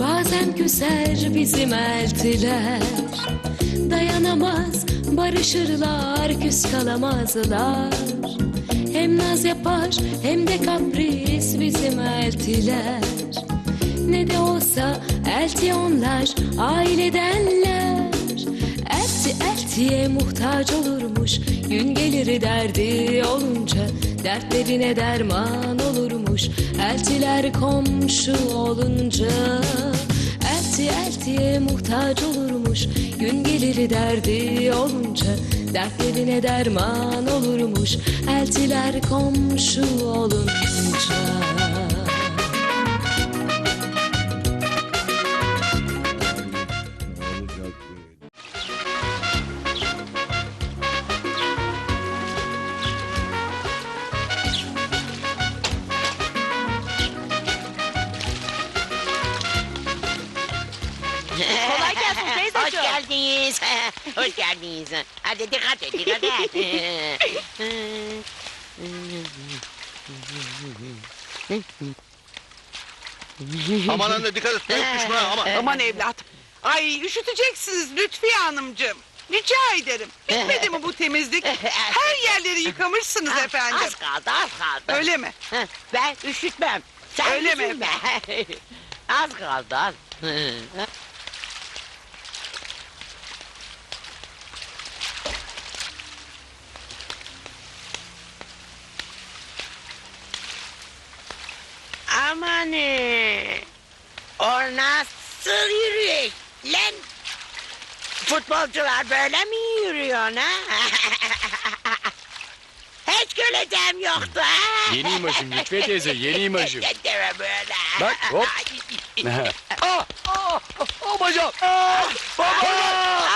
bazen küser bizim eltiler. Dayanamaz barışırlar küs kalamazlar. Hem naz yapar hem de kapris bizim eltiler. Ne de olsa elti onlar ailedenler. Elti eltiye muhtaç olurmuş Gün gelir derdi olunca Dertlerine derman olurmuş. Eltiler komşu olunca Elti eltiye muhtaç olurmuş. Gün gelir derdi olunca Dertlerine derman olurmuş. Eltiler komşu olunca Kolay gelsin Hoş teyzeciğim. geldiniz. Hoş geldiniz. Hadi dikkat et, dikkat et. Aman anne dikkat et soyup düşme ha, aman. Aman evladım. Ay üşüteceksiniz Lütfiye Hanımcığım. Rica ederim. Bitmedi mi bu temizlik? Her yerleri yıkamışsınız efendim. Az kaldı, az kaldı. Öyle mi? Ben üşütmem. Sen Öyle mi üzülme. az kaldı, az. Aman O nasıl yürüyüş lan? Futbolcular böyle mi yürüyor ha? Hiç güleceğim yoktu ha? Yeni imajım Lütfiye teyze, yeni imajım. Deme böyle. Bak, hop. ah, ah, ah, bacağım. Ah, baba.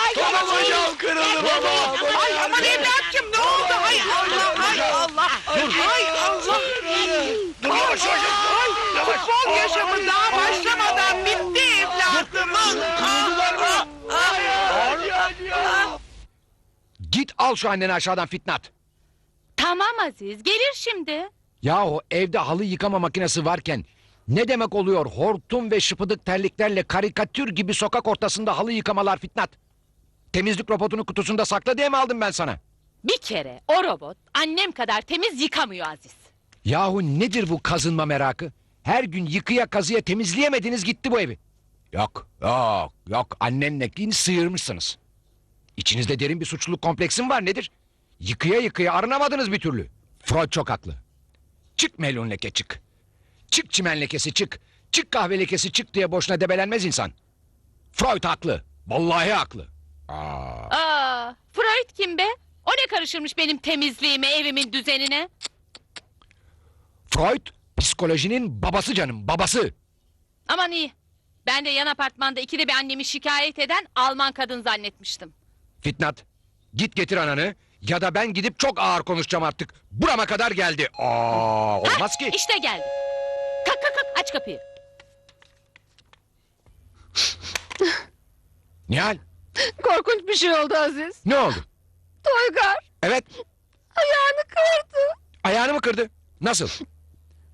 Ay, Baba bacağım kırıldı baba. Ay aman evlatçım ne oldu? Hay Allah, hay Allah. Hay Allah. Dur yavaş yavaş. Futbol yaşamı daha başlamadan bitti evlatımın. Git al şu anneni aşağıdan Fitnat. Tamam Aziz gelir şimdi. Yahu evde halı yıkama makinesi varken ne demek oluyor hortum ve şıpıdık terliklerle karikatür gibi sokak ortasında halı yıkamalar Fitnat? Temizlik robotunu kutusunda sakla diye mi aldım ben sana? Bir kere o robot annem kadar temiz yıkamıyor Aziz. Yahu nedir bu kazınma merakı? Her gün yıkıya kazıya temizleyemediniz gitti bu evi. Yok yok yok annenle yine sıyırmışsınız. İçinizde derin bir suçluluk kompleksi mi var nedir? Yıkıya yıkıya arınamadınız bir türlü. Freud çok haklı. Çık melun leke çık. Çık çimen lekesi çık. Çık kahve lekesi çık diye boşuna debelenmez insan. Freud haklı. Vallahi haklı. Aa, Aa, Freud kim be? O ne karışırmış benim temizliğime, evimin düzenine? Freud psikolojinin babası canım babası. Aman iyi. Ben de yan apartmanda ikide bir annemi şikayet eden Alman kadın zannetmiştim. Fitnat git getir ananı ya da ben gidip çok ağır konuşacağım artık. Burama kadar geldi. Aa, olmaz ki. İşte geldi. Kalk kalk kalk aç kapıyı. Nihal Korkunç bir şey oldu Aziz. ne oldu? Toygar Evet ayağını kırdı. ayağını mı kırdı? Nasıl?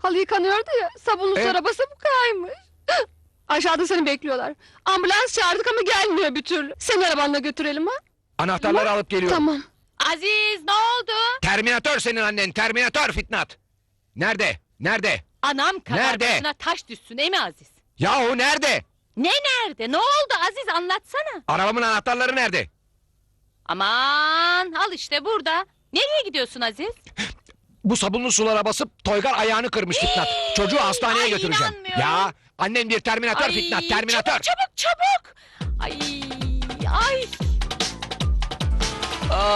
Halı yıkanıyordu ya sabunlu E? arabası bu kaymış. Aşağıda seni bekliyorlar. Ambulans çağırdık ama gelmiyor bir türlü. Seni arabanla götürelim ha? Anahtarları alıp geliyorum. Tamam. Aziz ne oldu? Terminatör senin annen terminatör Fitnat. Nerede? Nerede? Anam kadar Nerede? başına taş düşsün değil mi Aziz? Yahu nerede? Ne nerede? Ne oldu Aziz anlatsana. Arabamın anahtarları nerede? Aman al işte burada. Nereye gidiyorsun Aziz? Bu sabunlu sulara basıp Toygar ayağını kırmış Fitnat. Çocuğu hastaneye Ay, götüreceğim. inanmıyorum. Ya annen bir terminatör Ay, Fitnat terminatör. Çabuk çabuk çabuk. Ay ay.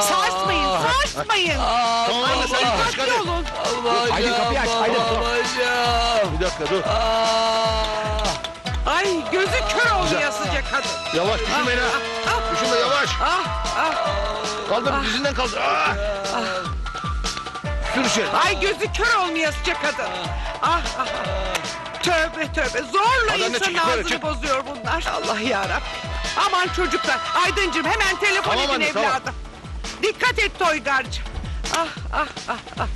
Sarsmayın, sarsmayın. Anne sen çık Dikkatli hadi. olun. Aydın kapıyı aç Aydın. Bir dakika dur. Ay gözü kör olmayasıca kadın. Yavaş düşün beni ha. Ah, Düşün de yavaş. ah, ah. Kaldır dizinden kaldır. Ah. Sür içeri. Ay gözü kör olmayasıca kadın. Ah, ah, ah. Tövbe tövbe zorla Hadi anne, insanın çık yukarı, ağzını çık. bozuyor bunlar. Allah yarabbim. Aman çocuklar. Aydıncığım hemen telefon Tamam edin anne, tamam. evladım. Dikkat et Toygar'cığım. Ah ah ah ah.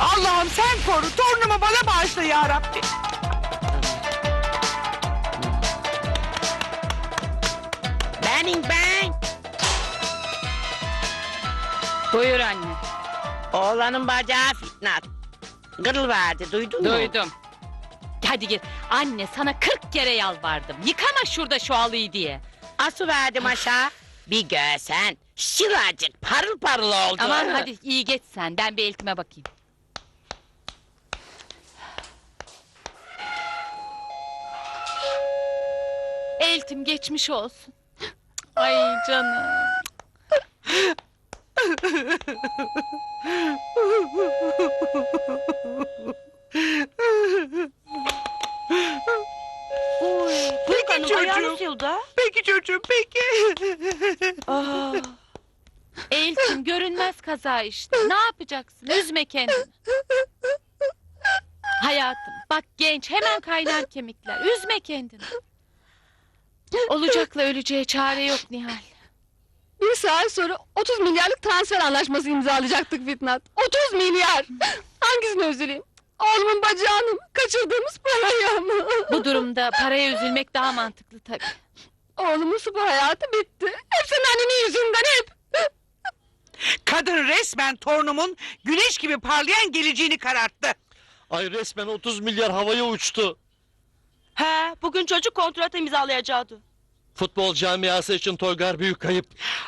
Allah'ım sen koru. Torunumu bana bağışla ya Buyur anne. Oğlanın bacağı fitnat. Kırılıverdi duydun mu? Duydum. Hadi git. Anne sana 40 kere yalvardım. Yıkama şurada şu halıyı diye. Ası verdim aşağı. Bir görsen şıracık parıl parıl oldu. Aman hadi iyi geç sen. Ben bir eltime bakayım. Eltim geçmiş olsun. Ay canım. Peki çocuğum. Peki çocuğum peki. Eltim görünmez kaza işte. Ne yapacaksın? Üzme kendini. Hayatım bak genç hemen kaynar kemikler. Üzme kendini. Olacakla öleceğe çare yok Nihal. Bir saat sonra 30 milyarlık transfer anlaşması imzalayacaktık Fitnat. 30 milyar. Hangisini üzüleyim? Oğlumun bacağını mı? Kaçırdığımız parayı mı? Bu durumda paraya üzülmek daha mantıklı tabii. Oğlumun spor hayatı bitti. Hep senin annenin yüzünden hep. Kadın resmen torunumun güneş gibi parlayan geleceğini kararttı. Ay resmen 30 milyar havaya uçtu. He, bugün çocuk kontrat imzalayacaktı. Futbol camiası için Toygar büyük kayıp.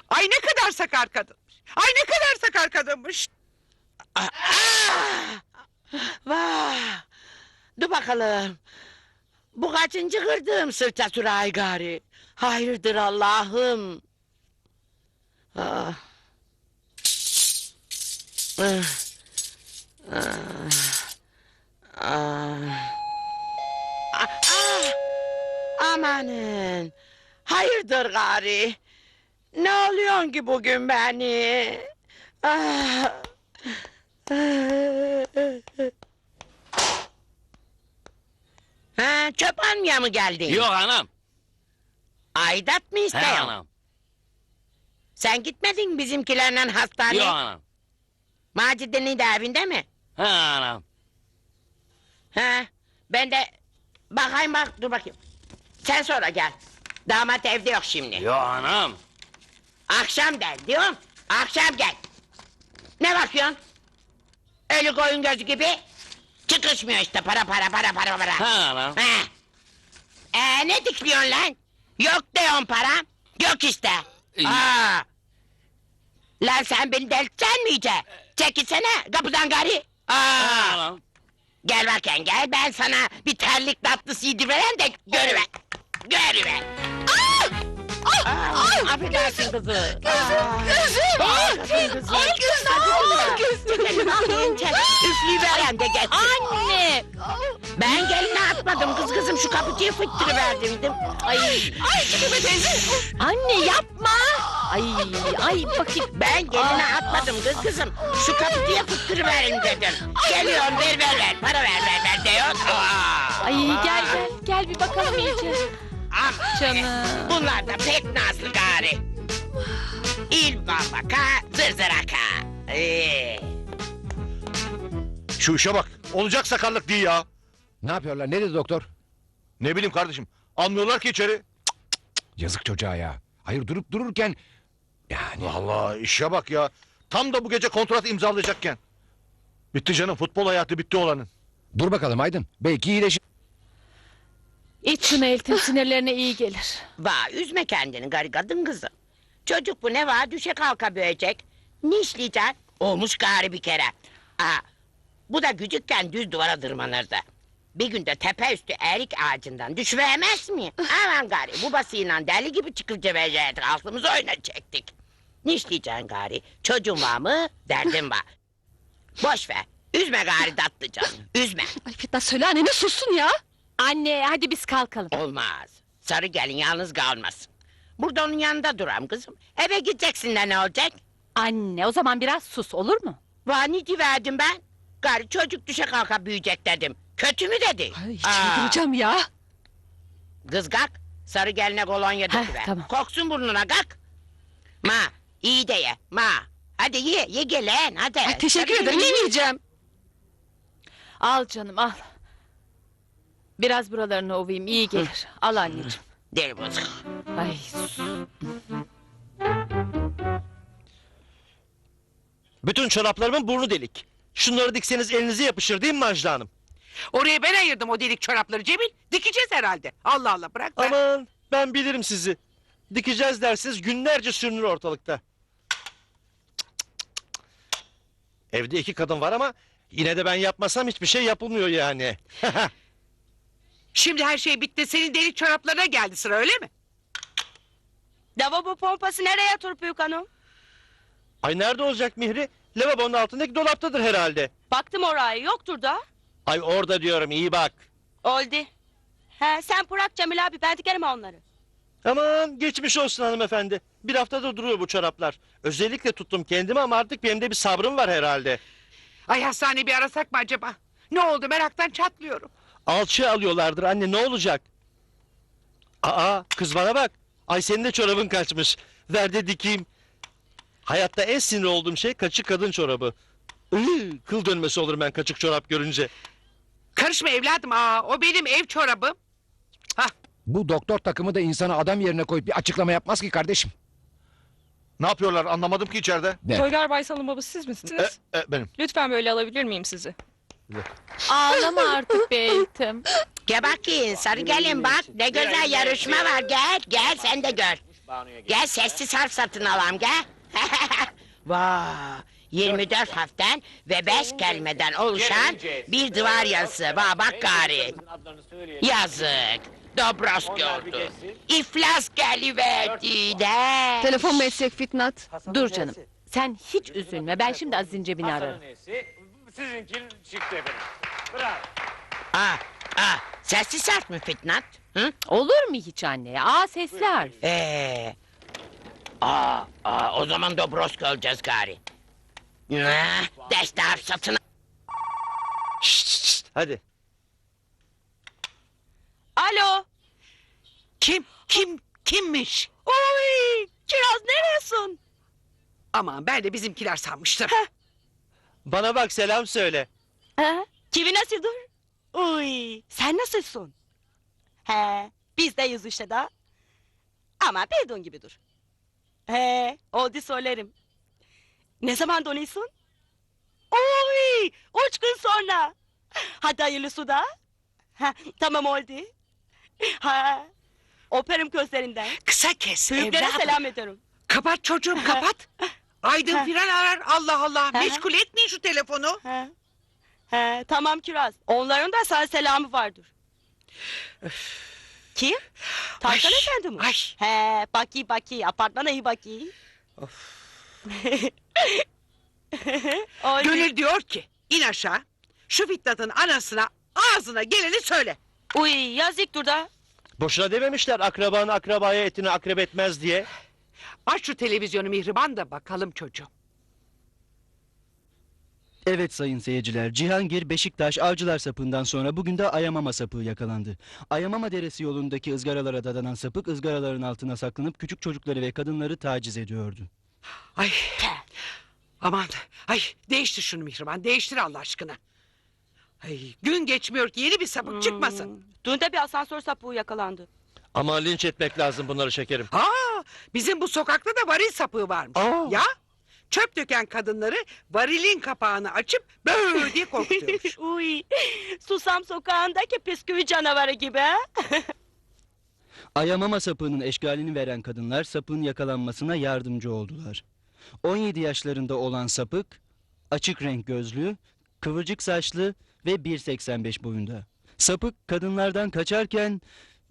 Ay ne kadar sakar kadınmış. Ay ne kadar sakar kadınmış. Ah! Vah! Dur bakalım. Bu kaçıncı kırdığım sırça sürahi gari? Hayırdır Allah'ım? Ah. Ah. Ah. Ah. Ah, ah. Amanın. Hayırdır gari? Ne oluyorsun ki bugün beni? Ah. Ha, çöp almaya mı geldin? Yok anam. Aidat mı He istiyorsun? anam. Sen gitmedin bizimkilerle hastaneye? Yok anam. Macide'nin de evinde mi? He anam. Ha, ben de bakayım bak dur bakayım. Sen sonra gel. Damat evde yok şimdi. Yok anam. Akşam gel diyorum. Akşam gel. Ne bakıyorsun? Ölü koyun gözü gibi. Çıkışmıyor işte para para para para para. He anam. He. Ee, ne dikliyorsun lan? Yok diyorsun param. Yok işte. İyi. Aa. Lan sen beni delirteceksin mi iyice? Çekilsene kapıdan gari. He Aa. anam. Gel bakayım gel ben sana bir terlik tatlısı yedirveren de görüver. Görüver. Aa, affedersin kızı. Gözüm. Aa, kızım, kızım. Ay gözüm. Kızım. Gözüm. Atlayınca üflüyiveren de getir. Anne! Ben geline atmadım kız kızım şu kapıcıyı fıttırıverdim. Ay! Ay teyze! Anne yapma! Ay ay bakayım. Ben geline atmadım kız kızım. Şu kapıcıya fıttırıverin dedim. Geliyorum ver ver ver. Para ver ver ver diyor. Ay gel gel gel bir bakalım iyice. Ama Canım. Bunlar da pek nazlı gari. İl babaka zırzıraka. Ee. Şu işe bak. Olacak sakarlık değil ya. Ne yapıyorlar? Ne dedi doktor? Ne bileyim kardeşim. Almıyorlar ki içeri. Yazık çocuğa ya. Hayır durup dururken... Yani Allah işe bak ya. Tam da bu gece kontrat imzalayacakken. Bitti canım. Futbol hayatı bitti olanın. dur bakalım Aydın. Belki iyileşir. İç şunu eltin sinirlerine iyi gelir. Va üzme kendini gari kadın kızım. Çocuk bu ne var düşe kalka büyüyecek. Ne işleyeceksin? Olmuş gari bir kere. Aa, bu da gücükken düz duvara tırmanırdı. Bir günde tepe üstü erik ağacından düşüremez mi? Aman gari bu basıyla deli gibi çıkıp verecektik. Aklımızı oyuna çektik. Ne işleyeceksin gari? Çocuğun var mı? Derdin var. Boş ver. Üzme gari tatlı canım. Üzme. Ay Fitnat söyle annene sussun ya. Anne hadi biz kalkalım. Olmaz. Sarı gelin yalnız kalmasın. Burada onun yanında duram kızım. Eve gideceksin de ne olacak? Anne o zaman biraz sus olur mu? Vaniti verdim ben. Gari çocuk düşe kalka büyüyecek dedim. Kötü mü dedi? Ay çıldıracağım ya. Kız kalk. Sarı geline kolonya Heh, döküver. tamam. Koksun burnuna kalk. Ma iyi de ye. Ma. Hadi ye ye gelen hadi. Ay teşekkür Sarı ederim gelin- yemeyeceğim. Al canım al. Biraz buralarını ovayım iyi gelir. Al anneciğim. Deli bozuk. Ay Bütün çoraplarımın burnu delik. Şunları dikseniz elinize yapışır değil mi Macda Hanım? Oraya ben ayırdım o delik çorapları Cemil. Dikeceğiz herhalde. Allah Allah bırak ben. Aman ben bilirim sizi. Dikeceğiz dersiniz günlerce sürünür ortalıkta. Evde iki kadın var ama yine de ben yapmasam hiçbir şey yapılmıyor yani. Şimdi her şey bitti. Senin delik çoraplarına geldi sıra öyle mi? Lavabo pompası nereye oturup büyük hanım? Ay nerede olacak Mihri? Lavabonun altındaki dolaptadır herhalde. Baktım oraya yoktur da. Ay orada diyorum iyi bak. Oldu. He sen bırak Cemil abi ben dikerim onları. Aman geçmiş olsun hanımefendi. Bir haftadır duruyor bu çoraplar. Özellikle tuttum kendimi ama artık benim de bir sabrım var herhalde. Ay hastane bir arasak mı acaba? Ne oldu meraktan çatlıyorum. Alçı alıyorlardır anne ne olacak? Aa kız bana bak. Ay senin de çorabın kaçmış. Ver de dikeyim. Hayatta en sinir olduğum şey kaçık kadın çorabı. Iı, kıl dönmesi olurum ben kaçık çorap görünce. Karışma evladım. Aa, o benim ev çorabım. Bu doktor takımı da insanı adam yerine koyup bir açıklama yapmaz ki kardeşim. Ne yapıyorlar anlamadım ki içeride. Ne? Toygar Baysal'ın babası siz misiniz? E, e, benim. Lütfen böyle alabilir miyim sizi? Ağlama artık be. Gel bakayım sarı gelin bak ne güzel yarışma var gel gel sen de gör. Gel sessiz harf satın alalım gel. Vay 24 harften ve 5 kelimeden oluşan bir duvar yazısı. Bak bak gari. Yazık. Dobroski oldu. İflas geliverdi de. Telefon mu etsek Fitnat? Dur canım. Sen hiç üzülme. Ben şimdi Aziz'in cebini ararım. Sizinki çıktı efendim. Bravo. Ah, ah, sessiz harf mı Fitnat? Hı? Olur mu hiç anne? ya? Aa sesli harf. Ee, aa, aa, o zaman Dobroski olacağız gari. Ah, Deste harf satın Şşt, şşt, hadi. Alo. Kim? Kim? Kimmiş? Oy Kiraz neresin? Aman ben de bizimkiler sanmıştım. Bana bak selam söyle. He? Kivi nasıldır? Uy sen nasılsın? He biz deyiz işte da. Ama bildiğin gibi dur. He oldu söylerim. Ne zaman dönüyorsun? Oy üç gün sonra. Hadi hayırlısı da. Ha, tamam oldu. Ha, öperim gözlerinden. Kısa kes Büyüklere evladım. selam ederim. Kapat çocuğum kapat. Aydın Ha. filan arar Allah Allah. Ha. Meşgul etmeyin şu telefonu. He. He, tamam Kiraz. Onların da sana selamı vardır. Kim? Tarkan Ay, Efendi mi? ay. He, baki baki. Apartmana iyi baki. Oldu. Gönül diyor ki in aşağı. Şu Fitnat'ın anasına ağzına geleni söyle. Uy yazık dur da. Boşuna dememişler akrabanın akrabaya etini akrep etmez diye. Aç şu televizyonu Mihriban da bakalım çocuğum. Evet sayın seyirciler, Cihangir Beşiktaş Avcılar sapından sonra bugün de Ayamama sapığı yakalandı. Ayamama Deresi yolundaki ızgaralara dadanan sapık ızgaraların altına saklanıp küçük çocukları ve kadınları taciz ediyordu. Ay. Aman. Ay değiştir şunu Mihriban. Değiştir Allah aşkına. Ay, gün geçmiyor ki yeni bir sapık çıkmasın. Hmm. Dün de bir asansör sapığı yakalandı. Ama linç etmek lazım bunları şekerim. Aa, bizim bu sokakta da varil sapığı varmış. Aa. Ya çöp döken kadınları varilin kapağını açıp böyle diye korkutuyormuş. Uy Susam sokağındaki bisküvi canavarı gibi ha? Ayamama sapığının eşgalini veren kadınlar sapığın yakalanmasına yardımcı oldular. 17 yaşlarında olan sapık, açık renk gözlü, kıvırcık saçlı ve 1.85 boyunda. Sapık kadınlardan kaçarken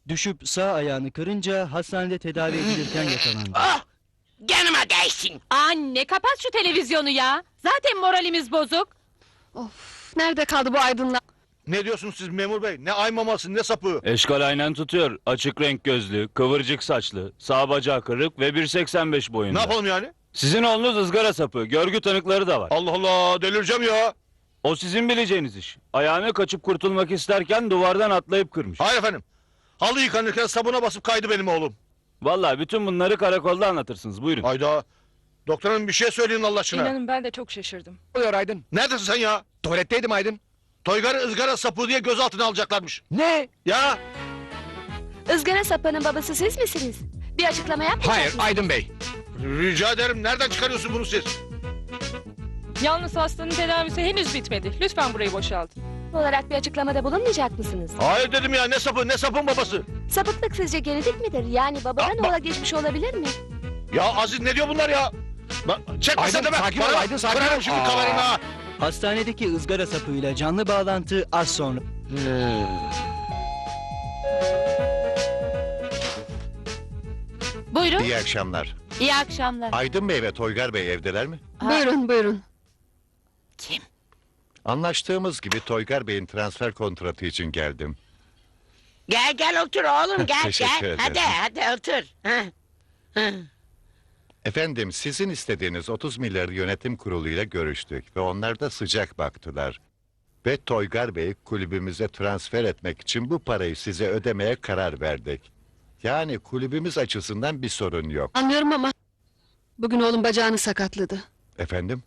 düşüp sağ ayağını kırınca hastanede tedavi edilirken yakalandı. Oh! Canıma değsin. Anne kapat şu televizyonu ya. Zaten moralimiz bozuk. Of nerede kaldı bu aydınlar? Ne diyorsunuz siz memur bey? Ne ay maması ne sapığı? Eşkal aynen tutuyor. Açık renk gözlü, kıvırcık saçlı, sağ bacağı kırık ve 1.85 boyunda. Ne yapalım yani? Sizin oğlunuz ızgara sapı. Görgü tanıkları da var. Allah Allah delireceğim ya. O sizin bileceğiniz iş. Ayağını kaçıp kurtulmak isterken duvardan atlayıp kırmış. Hayır efendim. Halı yıkanırken sabuna basıp kaydı benim oğlum. Vallahi bütün bunları karakolda anlatırsınız. Buyurun. Hayda. Doktor hanım bir şey söyleyin Allah aşkına. İnanın ben de çok şaşırdım. Ne oluyor Aydın? Neredesin sen ya? Tuvaletteydim Aydın. Toygar'ı ızgara sapı diye gözaltına alacaklarmış. Ne? Ya Izgara sapının babası siz misiniz? Bir açıklama yapmayacak Hayır mısınız? Aydın Bey. rica ederim nereden çıkarıyorsun bunu siz? Yalnız hastanın tedavisi henüz bitmedi. Lütfen burayı boşaltın. Olarak bir açıklamada bulunmayacak mısınız? Hayır dedim ya ne sapı ne sapın babası. Sapıklık sizce genetik midir? Yani babadan Aa, ba- oğula geçmiş olabilir mi? Ya Aziz ne diyor bunlar ya? Ba- Çekme Aydın, be. sakin ol, Aydın, sakin Kırarım ol. şimdi Aa. ha. Hastanedeki ızgara sapıyla canlı bağlantı az sonra. Buyurun. İyi akşamlar. İyi akşamlar. Aydın Bey ve Toygar Bey evdeler mi? Buyurun buyurun. Kim? Anlaştığımız gibi Toygar Bey'in transfer kontratı için geldim. Gel gel otur oğlum gel Teşekkür gel. ederim. Hadi hadi otur. Efendim sizin istediğiniz 30 milyar yönetim kuruluyla görüştük ve onlar da sıcak baktılar. Ve Toygar Bey kulübümüze transfer etmek için bu parayı size ödemeye karar verdik. Yani kulübümüz açısından bir sorun yok. Anlıyorum ama bugün oğlum bacağını sakatladı. Efendim?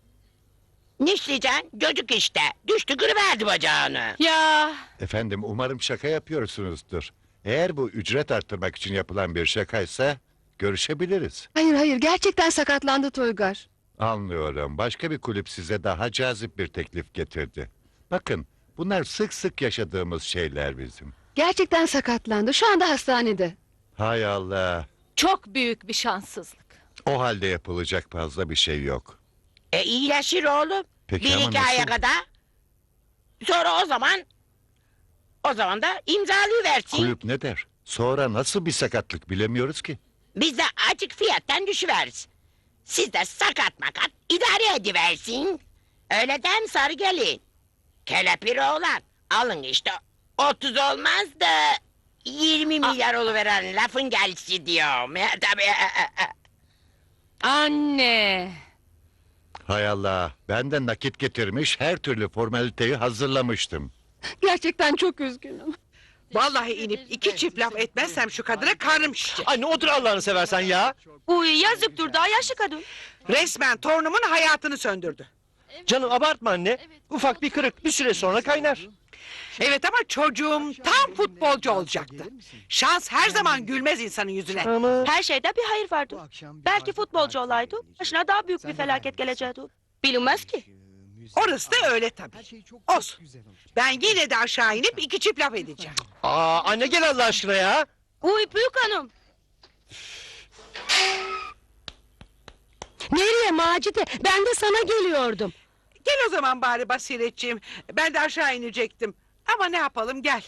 Ne isteyeceksin? Çocuk işte. Düştü kırıverdi bacağını. Ya Efendim umarım şaka yapıyorsunuzdur. Eğer bu ücret arttırmak için yapılan bir şakaysa görüşebiliriz. Hayır hayır gerçekten sakatlandı Toygar. Anlıyorum. Başka bir kulüp size daha cazip bir teklif getirdi. Bakın, bunlar sık sık yaşadığımız şeyler bizim. Gerçekten sakatlandı. Şu anda hastanede. Hay Allah. çok büyük bir şanssızlık. O halde yapılacak fazla bir şey yok. E iyileşir oğlum. Peki bir ama iki aya nasıl? kadar. Sonra o zaman o zaman da imzalayıversin. Kulüp ne der? Sonra nasıl bir sakatlık bilemiyoruz ki. Biz de açık fiyattan düşüveririz. Siz de sakat makat idare ediversin. Öyle değil mi sarı gelin? Kelepir oğlan. Alın işte 30 olmaz da 20 milyar oluveren lafın gelişi diyorum. Ya, tabii. Anne. Hay Allah. Ben de nakit getirmiş her türlü formaliteyi hazırlamıştım. Gerçekten çok üzgünüm. Vallahi inip iki çift laf etmezsem şu kadına karnım şişecek. Anne otur Allah'ını seversen ya. Uy yazık dur daha yaşlı kadın. Resmen torunumun hayatını söndürdü. Canım abartma anne. Ufak bir kırık bir süre sonra kaynar. Evet ama çocuğum tam futbolcu olacaktı. Şans her zaman gülmez insanın yüzüne. Ama Her şeyde bir hayır vardı. Belki futbolcu olaydı. Başına daha büyük bir felaket gelecekti. Bilinmez ki. Orası da öyle tabii. Olsun. Ben yine de aşağı inip iki çift laf edeceğim. aa, anne gel Allah aşkına ya. Uy büyük hanım. Nereye Macide? Ben de sana geliyordum. Gel o zaman bari Basiretciğim. Ben de aşağı inecektim. Ama ne yapalım gel.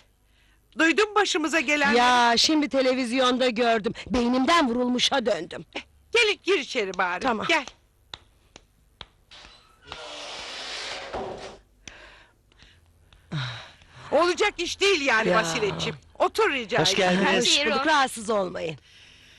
Duydun başımıza gelen. Ya şimdi televizyonda gördüm. Beynimden vurulmuşa döndüm. Gel gir içeri bari. Tamam. Gel. Olacak iş değil yani Ya. Basiretciğim. Otur rica Hoş ederim. geldiniz. Bulduk rahatsız olmayın.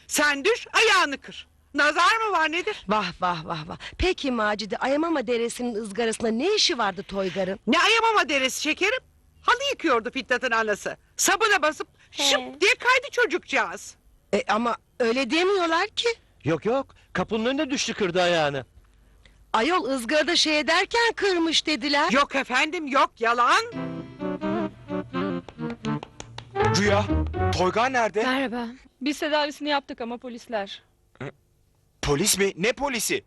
Sen düş ayağını kır. Nazar mı var nedir? Vah vah vah vah. Peki Macide Ayamama Deresi'nin ızgarasında ne işi vardı Toygar'ın? Ne ayamama deresi şekerim. Halı yıkıyordu Fitnat'ın anası. Sabuna basıp şıp diye kaydı çocukcağız. E, ama öyle demiyorlar ki. Yok yok kapının önüne düştü kırdı ayağını. Ayol ızgarada şey ederken kırmış dediler. Yok efendim yok yalan. Rüya, Toygar nerede? Merhaba. Biz tedavisini yaptık ama polisler. Polis mi? Ne polisi?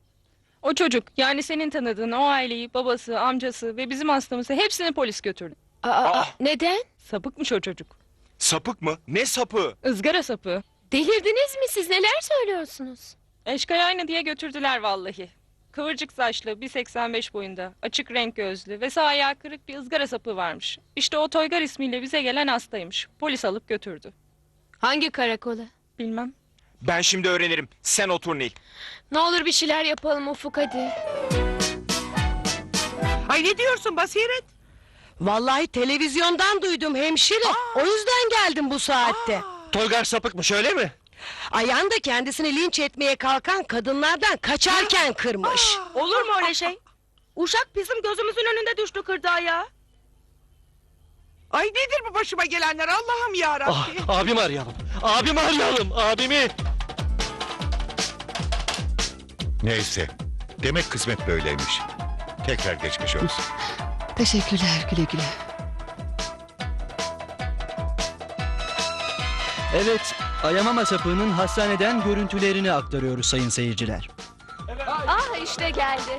O çocuk yani senin tanıdığın o aileyi babası, amcası ve bizim hastamızı hepsini polis götürdü. Aa, Aa. neden? Sapıkmış o çocuk. Sapık mı? Ne sapı? Izgara sapı. Delirdiniz mi siz? Neler söylüyorsunuz? Eşkaya aynı diye götürdüler vallahi. Kıvırcık saçlı, 1.85 boyunda, açık renk gözlü ve sağ ayağı kırık bir ızgara sapı varmış. İşte o Toygar ismiyle bize gelen hastaymış. Polis alıp götürdü. Hangi karakola? Bilmem. Ben şimdi öğrenirim. Sen otur Nil. Ne olur bir şeyler yapalım Ufuk hadi. Ay ne diyorsun Basiret? Vallahi televizyondan duydum hemşire. O yüzden geldim bu saatte. Toygar sapıkmış öyle mi? Ayağını da kendisini linç etmeye kalkan kadınlardan kaçarken kırmış. Olur mu öyle şey? Uşak bizim gözümüzün önünde düştü kırdı ayağı. Ay nedir bu başıma gelenler Allah'ım ya Ah, abimi arayalım. Abimi arayalım abimi. Neyse. Demek kısmet böyleymiş. Tekrar geçmiş olsun. Teşekkürler güle güle. Evet, Ayamama sapığının hastaneden görüntülerini aktarıyoruz sayın seyirciler. Ah işte geldi.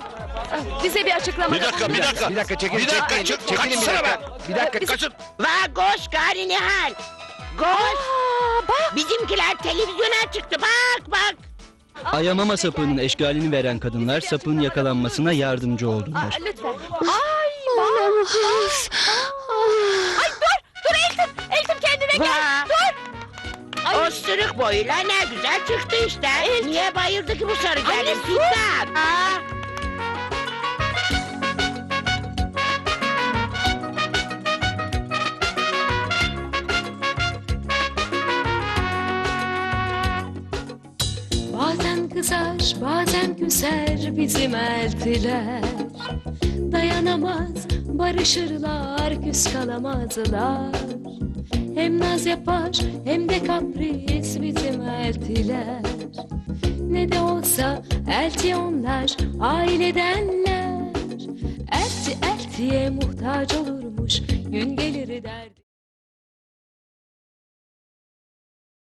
Ah, Bize bir açıklama. Bir dakika, bir dakika. Bir dakika çekin. Bir dakika çek. Çekilin bir dakika. Bir dakika Biz- kaçın. Va koş gari Nihal. Koş. Aa, bak Bizimkiler televizyona çıktı. Bak bak. Ayamama sapığının eşgalini veren kadınlar sapığın yakalanmasına yardımcı Aa, oldular. lütfen. Ay Olamaz. Ay dur. Dur Eltim. Eltim kendine gel. Va. Ay. O sırık boyuyla ne güzel çıktı işte. Niye bayıldı ki bu sarı gelin Fitnat? Aa. Küser bizim eltiler. Dayanamaz, barışırlar, küs kalamazlar. Hem naz yapar, hem de kapris bizim eltiler. Ne de olsa elti onlar, ailedenler. Elti eltiye muhtaç olurmuş, gün gelir derdi.